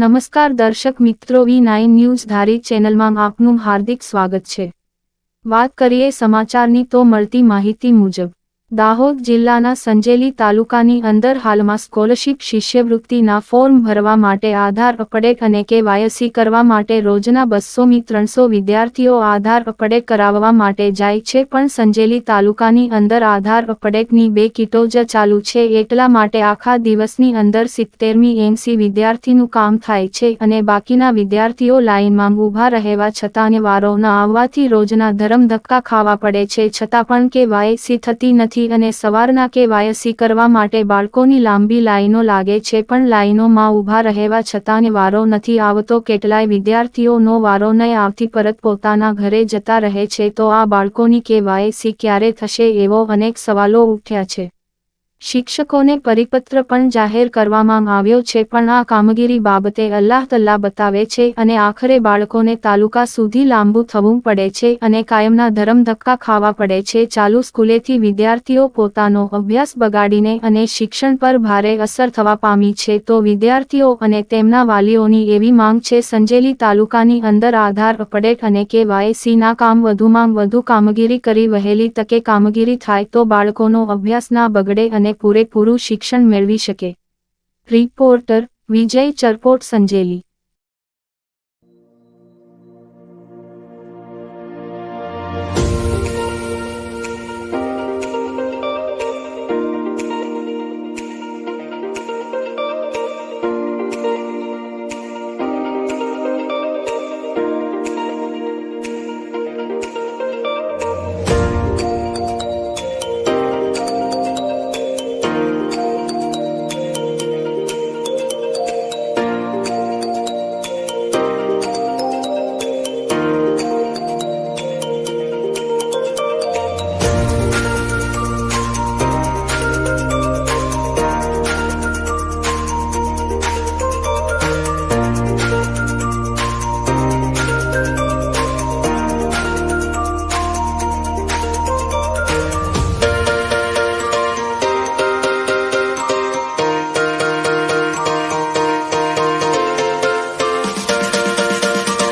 નમસ્કાર દર્શક મિત્રો વી નાઇન ન્યૂઝ ધારી ચેનલમાં આપનું હાર્દિક સ્વાગત છે. વાત કરીએ સમાચારની તો મળતી માહિતી મુજબ દાહોદ જિલ્લાના સંજેલી તાલુકાની અંદર હાલમાં સ્કોલરશીપ શિષ્યવૃત્તિના ફોર્મ ભરવા માટે આધાર અપડેટ અને કેવાયસી કરવા માટે રોજના બસોમી ત્રણસો વિદ્યાર્થીઓ આધાર અપડેટ કરાવવા માટે જાય છે પણ સંજેલી તાલુકાની અંદર આધાર અપડેટની બે કીટો જ ચાલુ છે. એટલા માટે આખા દિવસની અંદર સિત્તેરમી એમસી વિદ્યાર્થીનું કામ થાય છે અને બાકીના વિદ્યાર્થીઓ લાઇનમાં ઊભા રહેવા છતાં વારો ન આવવાથી રોજના ધરમ ધક્કા ખાવા પડે છે. છતાં પણ કેવાયસી થતી નથી. અને સવારના કેવાયસી કરવા માટે બાળકોની લાંબી લાઈનો લાગે છે પણ લાઈનોમાં ઊભા રહેવા છતાં વારો નથી આવતો. કેટલાય વિદ્યાર્થીઓનો વારો નહીં આવતી પરત પોતાના ઘરે જતા રહે છે તો આ બાળકોની કેવાયસી ક્યારે થશે એવો અનેક સવાલો ઉઠ્યા છે. શિક્ષકોને પરિપત્ર પણ જાહેર કરવામાં આવ્યો છે, પણ આ કામગીરી બાબતે અલ્લાહ તલ્લા બતાવે છે અને આખરે બાળકોને તાલુકા સુધી લાંબુ થવું પડે છે અને કાયમના ધરમ ધક્કા ખાવા પડે છે. ચાલુ સ્કૂલેથી વિદ્યાર્થીઓ પોતાનો અભ્યાસ બગાડીને અને શિક્ષણ પર ભારે અસર થવા પામી છે, તો વિદ્યાર્થીઓ અને તેમના વાલીઓની એવી માંગ છે, સંજેલી તાલુકાની અંદર આધાર અપડેટ અને કેવાયસીના કામ વધુમાં વધુ કામગીરી કરી વહેલી તકે કામગીરી થાય, તો બાળકોનો અભ્યાસ ના બગડે અને પૂરેપૂરું શિક્ષણ મેળવી શકે. રિપોર્ટર વિજય ચરપોટ સંજેલી.